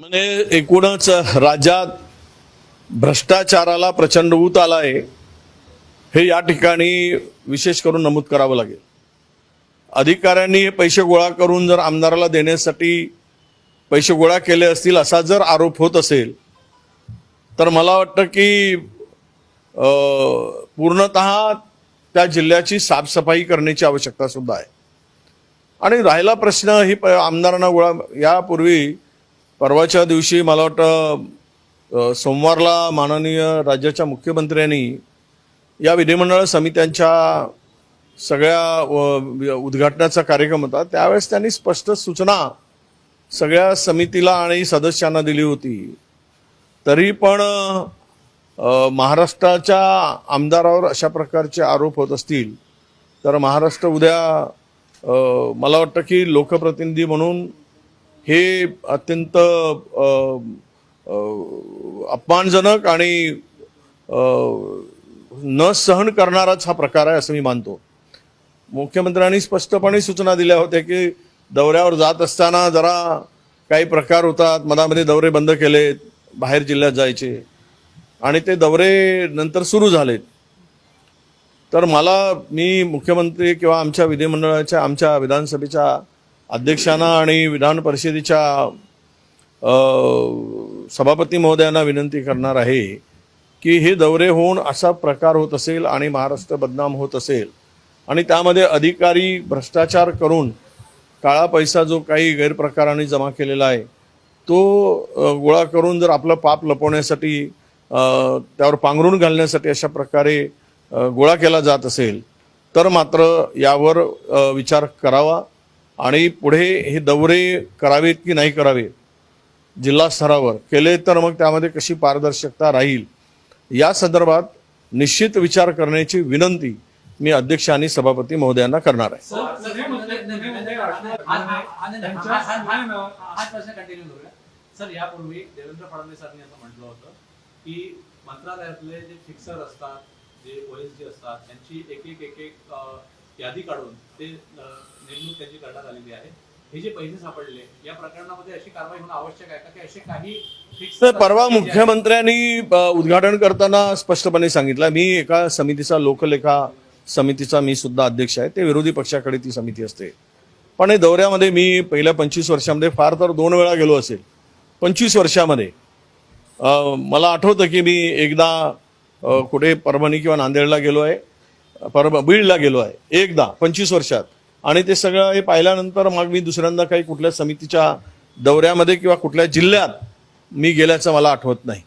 म्हणजे एकूणच राज्यात भ्रष्टाचाराला प्रचंड ऊत आला आहे हे या ठिकाणी विशेष करून नमूद करावं लागेल. अधिकाऱ्यांनी हे पैसे गोळा करून जर आमदाराला देण्यासाठी पैसे गोळा केले असतील असा जर आरोप होत असेल तर मला वाटतं की पूर्णतः त्या जिल्ह्याची साफसफाई करण्याची आवश्यकता सुद्धा आहे. आणि राहिला प्रश्न ही प आमदारांना गोळा यापूर्वी परवाच्या दिवशी मला वाटतं सोमवारला माननीय राज्याच्या मुख्यमंत्र्यांनी या विधिमंडळ समित्यांच्या सगळ्या उद्घाटनाचा कार्यक्रम होता. त्यावेळेस त्यांनी स्पष्ट सूचना सगळ्या समितीला आणि सदस्यांना दिली होती. तरी पण महाराष्ट्राच्या आमदारावर अशा प्रकारचे आरोप होत असतील तर महाराष्ट्र उद्या मला वाटतं की लोकप्रतिनिधी म्हणून हे अत्यंत अपमानजनक आणि न सहन करणाराच हा प्रकार आहे असं मी मानतो. मुख्यमंत्र्यांनी स्पष्टपणे सूचना दिल्या होत्या की दौऱ्यावर जात असताना जरा काही प्रकार होतात मनामध्ये दौरे बंद केलेत बाहेर जिल्ह्यात जायचे. आणि ते दौरे नंतर सुरू झालेत. तर मला मी मुख्यमंत्री किंवा आमच्या विधिमंडळाच्या आमच्या विधानसभेच्या अध्यक्षांना आणि विधान परिषदेच्या सभापती महोदयांना विनंती करणार आहे की हे दौरे होऊन असा प्रकार होत असेल आणि महाराष्ट्र बदनाम होत असेल आणि त्यामध्ये अधिकारी भ्रष्टाचार करून काळा पैसा जो काही गैरप्रकाराने जमा केलेला आहे तो गोळा करून जर आपलं पाप लपवण्यासाठी त्यावर पांघरून घालण्यासाठी अशा प्रकारे गोळा केला जात असेल तर मात्र यावर विचार करावा. आणि पुढे हे दौरे करावेत की नाही करावे जिल्हा स्तरावर केले तर मग त्यामध्ये कशी पारदर्शकता राहील या संदर्भात निश्चित विचार करण्याची विनंती मी अध्यक्ष आणि सभापती महोदयांना करणार आहे. सर यापूर्वी देवेंद्र फडणवीसांनी असं म्हटलं होतं की मंत्रालयातले जे फिक्सर असतात जे ओएसडी असतात त्यांची एक एक एक एक यादी काढून ते नेमणूक त्यांची करण्यात आलेली आहे. हे जे पैसे सापडले या प्रकरणामध्ये अशी कारवाई होणं आवश्यक आहे का? की असे काही परवा मुख्यमंत्र्यांनी उद्घाटन करताना स्पष्टपणे सांगितलं. मी एका समितीचा लोकलेखा समितीचा मी सुद्धा अध्यक्ष आहे. ते विरोधी पक्षाकडे ती समिती असते. पण हे दौऱ्यामध्ये मी पहिल्या पंचवीस वर्षामध्ये फार तर दोन वेळा गेलो असेल. पंचवीस वर्षामध्ये. मला आठवतं की मी एकदा कुठे परभणी किंवा नांदेडला गेलो आहे. पर बीडला गेलो आहे एकदा पंचवीस वर्षात. आणि ते सगळं हे पाहिल्यानंतर मग मी दुसऱ्यांदा काही कुठल्या समितीच्या दौऱ्यामध्ये किंवा कुठल्या जिल्ह्यात मी गेल्याचं मला आठवत नाही.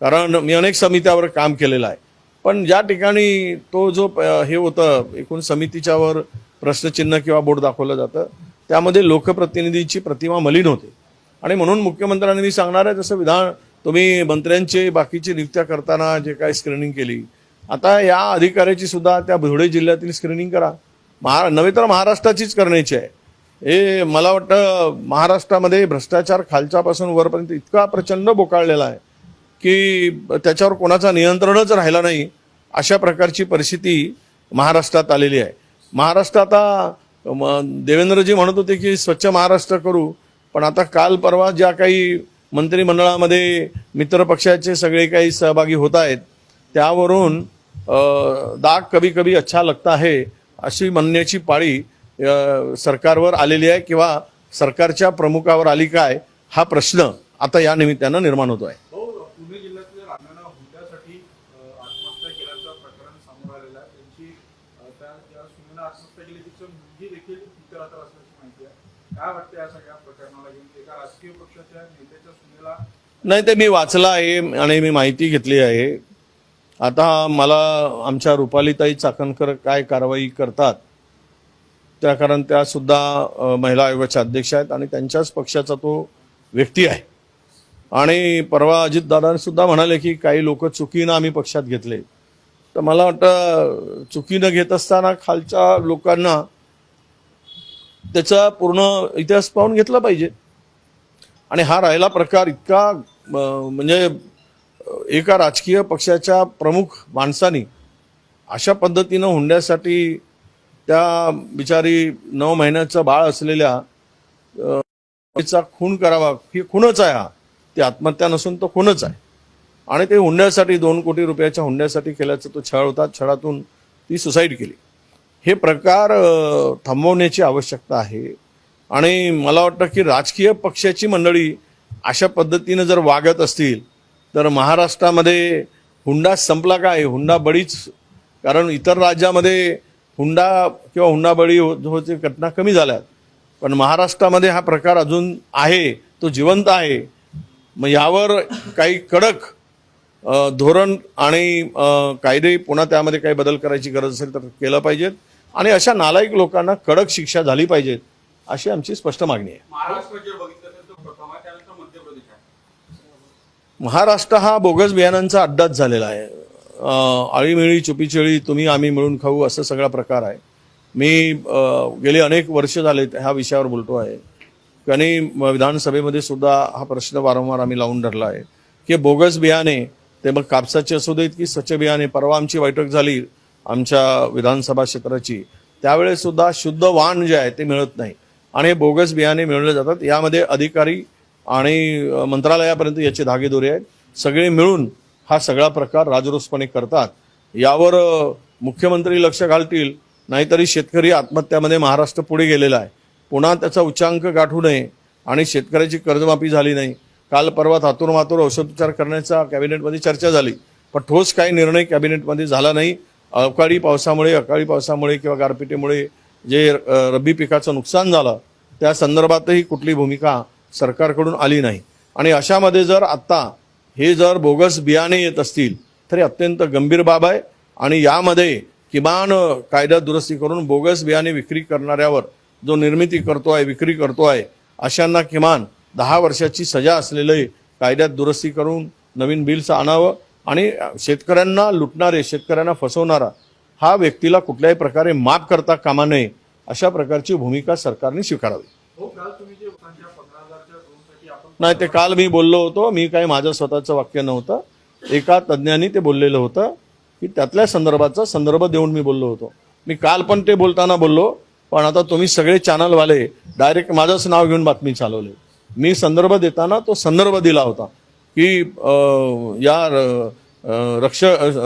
कारण मी अनेक समित्यावर काम केलेलं आहे. पण ज्या ठिकाणी तो जो प- हे होतं एकूण समितीच्यावर प्रश्नचिन्ह किंवा बोर्ड दाखवलं जातं त्यामध्ये लोकप्रतिनिधींची प्रतिमा मलिन होते. आणि म्हणून मुख्यमंत्र्यांनी मी सांगणार आहे जसं विधान तुम्ही मंत्र्यांचे बाकीची नियुक्त्या करताना जे काही स्क्रीनिंग केली आता या अधिकाऱ्याची सुद्धा त्या धुळे जिल्ह्यातील स्क्रीनिंग करा. महा नव्हे तर महाराष्ट्राचीच करण्याची आहे. हे मला वाटतं महाराष्ट्रामध्ये भ्रष्टाचार खालच्यापासून वरपर्यंत इतका प्रचंड बोकाळलेला आहे की त्याच्यावर कोणाचा नियंत्रणच राहिला नाही अशा प्रकारची परिस्थिती महाराष्ट्रात आलेली आहे. महाराष्ट्र आता म, देवेंद्रजी म्हणत होते की स्वच्छ महाराष्ट्र करू पण आता काल परवा ज्या काही मंत्रिमंडळामध्ये मित्रपक्षाचे सगळे काही सहभागी होत आहेत त्यावरून दाग कभी कभी अच्छा लगता है अशी म्हणण्याची पाळी सरकारवर आलेली आहे किंवा सरकारच्या प्रमुखावर आली काय हा प्रश्न आता या निमित्तानं निर्माण होतो आहे. हो नाही ते मी वाचलं आहे आणि मी माहिती घेतली आहे. आता मला आमच्या रुपालीताई चाकणकर काय कारवाई करतात त्या कारण त्या सुद्धा महिला आयोगाच्या अध्यक्ष आहेत आणि त्यांच्याच पक्षाचा तो व्यक्ती आहे. आणि परवा अजितदादांसुद्धा म्हणाले की काही लोक चुकीनं आम्ही पक्षात घेतले. तर मला वाटतं चुकीनं घेत असताना खालच्या लोकांना त्याचा पूर्ण इतिहास पाहून घेतला पाहिजे. आणि हा राहिला प्रकार इतका म्हणजे एका राजकीय पक्षाच्या प्रमुख माणसानी अशा पद्धतीनं हुंड्यासाठी त्या बिचारी नऊ महिन्याचं बाळ असलेल्या तिचा खून करावा ही खूनच आहे हा. ती आत्महत्या नसून तो खूनच आहे. आणि ते हुंड्यासाठी दोन कोटी रुपयाच्या हुंड्यासाठी केल्याचा तो छळ होता छळातून ती सुसाईड केली. हे प्रकार थांबवण्याची आवश्यकता आहे. आणि मला वाटतं की राजकीय पक्षाची मंडळी अशा पद्धतीनं जर वागत असतील तर महाराष्ट्रामध्ये हुंडा संपला काय हुंडा बळीच कारण इतर राज्यामध्ये हुंडा किंवा हुंडाबळी बळी होते घटना कमी झाल्यात. पण महाराष्ट्रामध्ये हा प्रकार अजून आहे तो जिवंत आहे. मग यावर काही कडक धोरण आणि कायदे पुन्हा त्यामध्ये काही बदल करायची गरज असेल तर केलं पाहिजेत. आणि अशा नालायक लोकांना कडक शिक्षा झाली पाहिजेत अशी आमची स्पष्ट मागणी आहे महाराष्ट्र जे बघितलं तर तो प्रथम आहे त्यानंतर मध्य प्रदेश आहे महाराष्ट्र हा बोगस बियाणांचा अड्डाच झालेला आहे. आळीमिळी चुपीचिळी तुम्ही आम्ही मिळून खाऊ असं सगळा प्रकार आहे. मी गेले अनेक वर्ष झाले ह्या विषयावर बोलतो आहे. आणि विधानसभेमध्ये सुद्धा हा प्रश्न वारंवार आम्ही लावून धरला आहे. की बोगस बियाणे ते मग कापसाचे असू देत की स्वच्छ बियाणे परवा आमची बैठक झाली आमच्या विधानसभा क्षेत्राची. त्यावेळेस सुद्धा शुद्ध वाण जे आहे ते मिळत नाही. आणि बोगस बियाणे मिळवले जातात. यामध्ये अधिकारी आणि मंत्रालयापर्यंत याचे धागेदोरे आहेत. सगळे मिळून हा सगळा प्रकार राजरोसपणे करतात. यावर मुख्यमंत्री लक्ष घालतील नाहीतरी शेतकरी आत्महत्यामध्ये महाराष्ट्र पुढे गेलेला आहे. पुन्हा त्याचा उच्चांक गाठू नये आणि शेतकऱ्याची कर्जमाफी झाली नाही. काल परवा थातूर मातूर औषधोपचार करण्याचा कॅबिनेटमध्ये चर्चा झाली. पण ठोस काही निर्णय कॅबिनेटमध्ये झाला नाही. अवकाळी पावसामुळे अकाळी पावसामुळे किंवा गारपिटीमुळे जे रब्बी पिकाचं नुकसान झालं त्या संदर्भातही कुठली भूमिका सरकारकडून आली नाही. आणि अशामध्ये जर आत्ता हे जर बोगस बियाणे येत असतील तर अत्यंत गंभीर बाब आहे. आणि यामध्ये किमान कायदा दुरुस्ती करून बोगस बियाणे विक्री करणाऱ्यावर जो निर्मिती करतो आहे विक्री करतो आहे अशांना किमान दहा वर्षाची सजा असलेले कायद्यात दुरुस्ती करून नवीन बिल्स आणावं. आणि शेतकऱ्यांना लुटणारे शेतकऱ्यांना फसवणारा हा व्यक्तीला कुठल्याही प्रकारे माफ करता कामा नये अशा प्रकारची भूमिका सरकारने स्वीकारावी हो काल तुम्ही जे लोकांच्या पंधरा हजारच्या ड्रोनसाठी आपण नाही ते काल मी बोललो होतो मी काही माझं स्वतःचं वाक्य नव्हतं. एका तज्ज्ञांनी ते बोललेलं होतं की त्यातल्या संदर्भाचा संदर्भ देऊन मी बोललो होतो. मी काल पण ते बोलताना बोललो पण आता तुम्ही सगळे चॅनलवाले डायरेक्ट माझंच नाव घेऊन बातमी चालवली. मी संदर्भ देताना तो संदर्भ दिला होता की या र-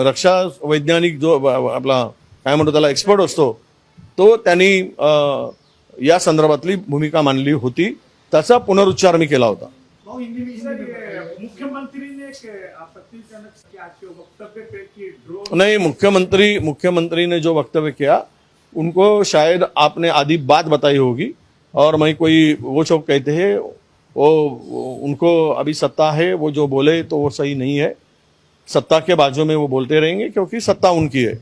रक्षा वैज्ञानिक जो आपला काय म्हणतो त्याला एक्सपर्ट असतो तो त्यांनी या संदर्भातली भूमिका मांडली होती. त्याचा पुनरुच्चार मी केला होता. नहीं मुख्यमंत्री मुख्यमंत्री ने जो वक्तव्य किया उनको शायद आपने आधी बात बताई होगी और मैं कोई वो जो कहते हैं वो उनको अभी सत्ता है वो जो बोले तो वो सही नहीं है। सत्ता के बाजू में वो बोलते रहेंगे क्योंकि सत्ता उनकी है।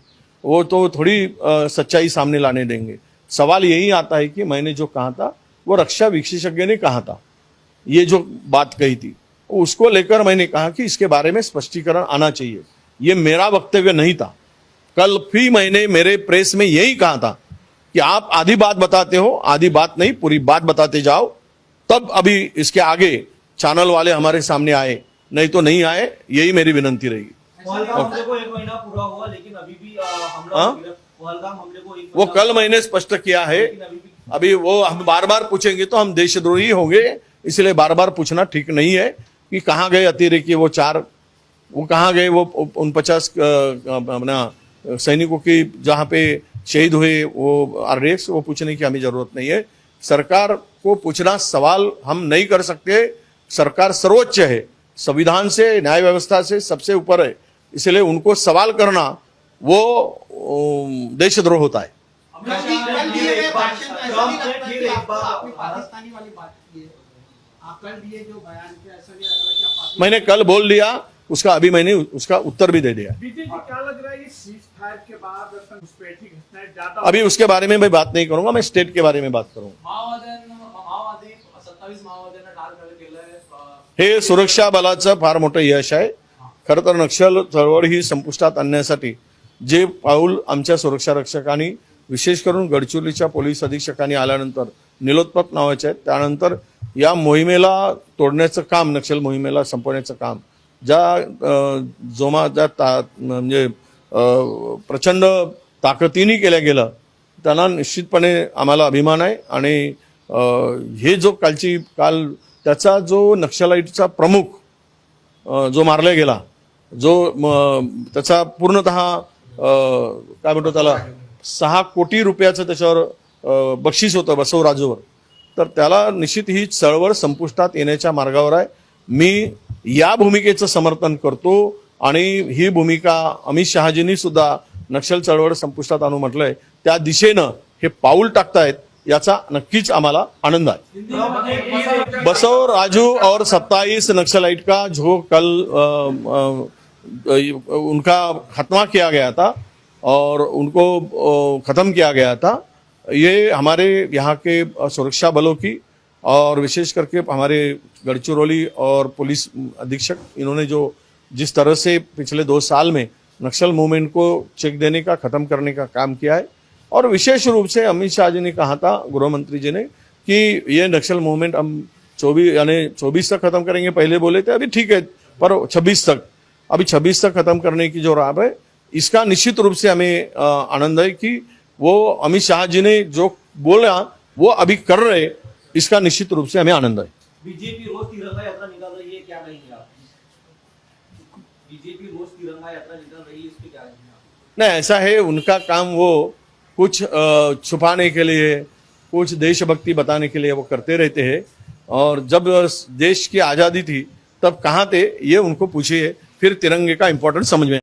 वो तो थोड़ी सच्चाई सामने लाने देंगे। सवाल यही आता है कि मैंने जो कहा था वो रक्षा विशेषज्ञ ने कहा था। ये जो बात कही थी उसको लेकर मैंने कहा कि इसके बारे में स्पष्टीकरण आना चाहिए। ये मेरा वक्तव्य नहीं था। कल भी मैंने मेरे प्रेस में यही कहा था कि आप आधी बात बताते हो आधी बात नहीं पूरी बात बताते जाओ। तब अभी इसके आगे चैनल वाले हमारे सामने आए नहीं तो नहीं आए यही मेरी विनंती रहेगी। हाँ? वो कल मैंने स्पष्ट किया है अभी वो हम बार बार पूछेंगे तो हम देशद्रोही होंगे, इसलिए बार बार पूछना ठीक नहीं है कि कहाँ गए अतिरेकी वो चार, वो कहाँ गए वो उन पचास अपना सैनिकों की जहाँ पे शहीद हुए वो आरडीएक्स, वो पूछने की हमें ज़रूरत नहीं है। सरकार को पूछना सवाल हम नहीं कर सकते। सरकार सर्वोच्च है, संविधान से, न्याय व्यवस्था से सबसे ऊपर है। इसलिए उनको सवाल करना वो देशद्रोह होता है। मैंने कल बोल दिया उसका अभी मैंने उसका उत्तर भी दे दिया। विजय जी क्या लग रहा है ये सीज फायर के बाद अगर घुसपैठी घटनाएं ज्यादा अभी उसके बारे में मैं बात नहीं करूंगा मैं स्टेट के बारे में बात करूंगा। हे सुरक्षा बलाचं फार मोठं यश आहे. खरं तर नक्षल चळवळ ही संपुष्टात आणण्यासाठी जे पाऊल आमच्या सुरक्षा रक्षकांनी विशेष करून गडचिरोलीच्या पोलीस अधीक्षकांनी आल्यानंतर निलोत्पक नावाचे आहेत. त्यानंतर या मोहिमेला तोडण्याचं काम नक्षल मोहिमेला संपवण्याचं काम ज्या जोमा ज्या ता म्हणजे प्रचंड ताकदीने केलं गेलं त्यांना निश्चितपणे आम्हाला अभिमान आहे आणि हे जो कालची काल त्याचा जो नक्षलाईटचा प्रमुख जो मारला गेला जो त्याचा पूर्णतः काय म्हणतो त्याला? सहा कोटी रुपयाचं त्याच्यावर बक्षीस होतं बसवराजूवर. तर त्याला निश्चित ही चळवळ संपुष्टात येण्याच्या मार्गावर आहे. मी या भूमिकेचं समर्थन करतो आणि ही भूमिका अमित शहाजींनी सुद्धा नक्षल चळवळ संपुष्टात आणू म्हटलंय. त्या दिशेनं हे पाऊल टाकतायत याचा नक्कीच आम्हाला आनंद आहे. बसव राजू और 27 नक्सलाइट का जो कल आ, आ, उनका खात्मा किया गया था. और उनको खत्म किया गया था। ये हमारे यहाँ के सुरक्षा बलों की और विशेष करके हमारे गढ़चिरौली और पुलिस अधीक्षक, इन्होंने जो, जिस तरह से पिछले दो साल में नक्सल मूवमेंट को चेक देने का, खत्म करने का काम किया है, और विशेष रूप से अमित शाह जी ने कहा था, गृह मंत्री जी ने, कि ये नक्सल मूवमेंट हम चौबीस, यानी चौबीस तक खत्म करेंगे, पहले बोले थे, अभी ठीक है, पर छब्बीस तक, अभी छब्बीस तक खत्म करने की जो राह है इसका निश्चित रूप से हमें आनंद है कि वो अमित शाह जी ने जो बोला वो अभी कर रहे इसका निश्चित रूप से हमें आनंद है। बीजेपी रोज तिरंगा यात्रा निकाल रही है क्या कहेंगे आप? बीजेपी रोज तिरंगा यात्रा निकाल रही है इस पे क्या नहीं ऐसा है उनका काम वो कुछ छुपाने के लिए कुछ देशभक्ति बताने के लिए वो करते रहते हैं। और जब देश की आज़ादी थी तब कहाँ थे ये उनको पूछिए फिर तिरंगे का इम्पोर्टेंस समझ में